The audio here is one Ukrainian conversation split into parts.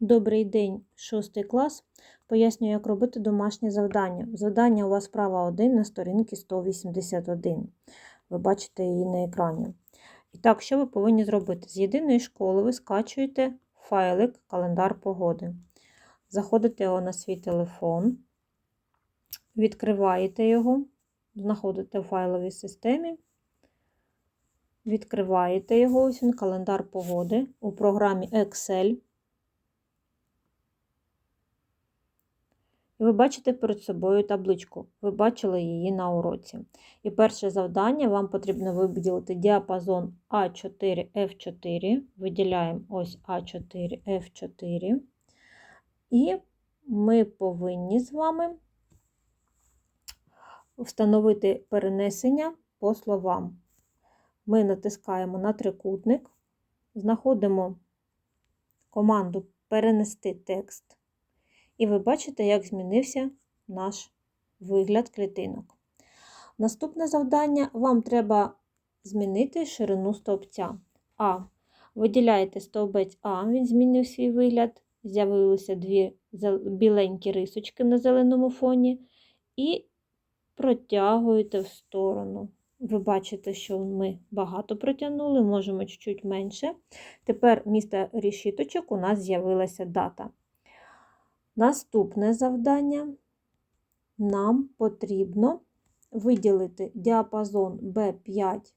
Добрий день, 6 клас. Пояснюю, як робити домашнє завдання. Завдання у вас справа 1 на сторінці 181. Ви бачите її на екрані. І так, що ви повинні зробити? З єдиної школи ви скачуєте файлик календар погоди. Заходите його на свій телефон, відкриваєте його, знаходите в файловій системі. Відкриваєте його, ось він, календар погоди у програмі Excel. Ви бачите перед собою табличку. Ви бачили її на уроці. І перше завдання вам потрібно виділити діапазон А4, F4. Виділяємо ось А4, F4. І ми повинні з вами встановити перенесення по словам. Ми натискаємо на трикутник, знаходимо команду Перенести текст. І ви бачите, як змінився наш вигляд клітинок. Наступне завдання вам треба змінити ширину стовпця. А. Виділяєте стовбець А, він змінив свій вигляд. З'явилися дві біленькі рисочки на зеленому фоні. І протягуєте в сторону. Ви бачите, що ми багато протягнули, можемо чуть-чуть менше. Тепер місто рішіточок у нас з'явилася дата. Наступне завдання нам потрібно виділити діапазон B5,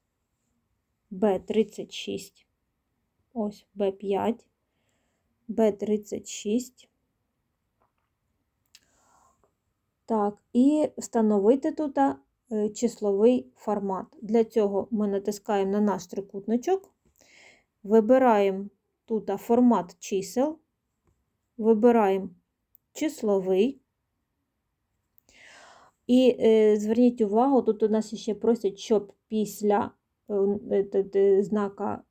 B36, ось B5, B36. Так, і встановити тут числовий формат. Для цього ми натискаємо на наш трикутничок, вибираємо тут формат чисел, вибираємо числовий. І е, зверніть увагу, тут у нас ще просять, щоб після е, знака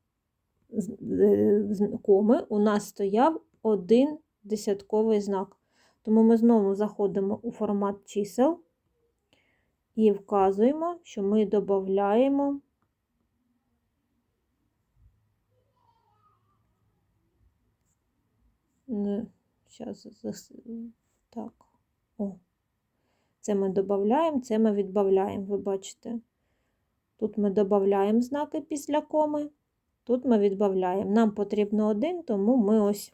е, коми у нас стояв один десятковий знак. Тому ми знову заходимо у формат чисел і вказуємо, що ми додаємо Зараз, так, о. Це ми додаємо, це ми відбавляємо, ви бачите. Тут ми додаємо знаки після коми, тут ми відбавляємо. Нам потрібно один, тому ми ось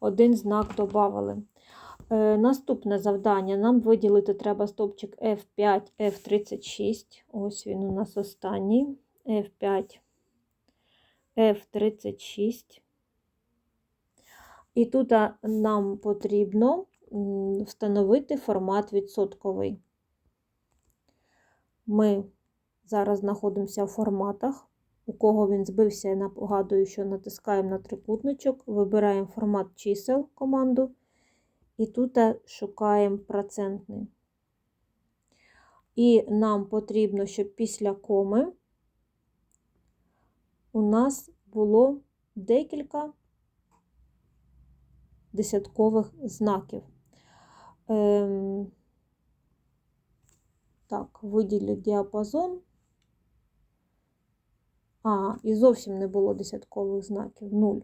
один знак додали. Е, наступне завдання: нам виділити треба стовпчик F5, F36. Ось він у нас останній. F5, F36. І тут нам потрібно встановити формат відсотковий. Ми зараз знаходимося в форматах. У кого він збився, я нагадую, що натискаємо на трикутничок, вибираємо формат чисел команду, і тут шукаємо процентний. І нам потрібно, щоб після коми у нас було декілька десяткових знаків. Ем, Так, виділю діапазон. А, і зовсім не було десяткових знаків, 0.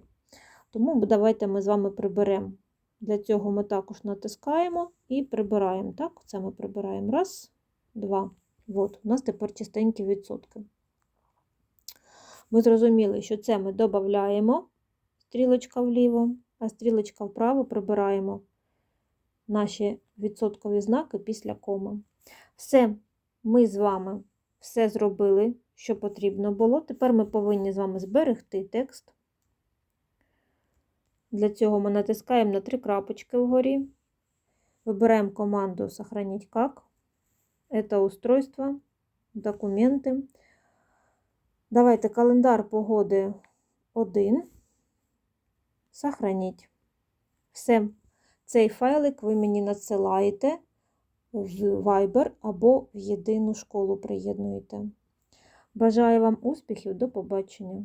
Тому давайте ми з вами приберемо. Для цього ми також натискаємо і прибираємо. Так, це ми прибираємо. Раз, два. От, у нас тепер чистенькі відсотки. Ми зрозуміли, що це ми додаємо стрілочка вліво а стрілочка вправо прибираємо наші відсоткові знаки після коми. Все, ми з вами все зробили, що потрібно було. Тепер ми повинні з вами зберегти текст. Для цього ми натискаємо на три крапочки вгорі, вибираємо команду Сохранить как. Это устройство, документи. Давайте календар погоди 1 сохраніть. Все, цей файлик ви мені надсилаєте в Viber або в єдину школу приєднуєте. Бажаю вам успіхів, до побачення!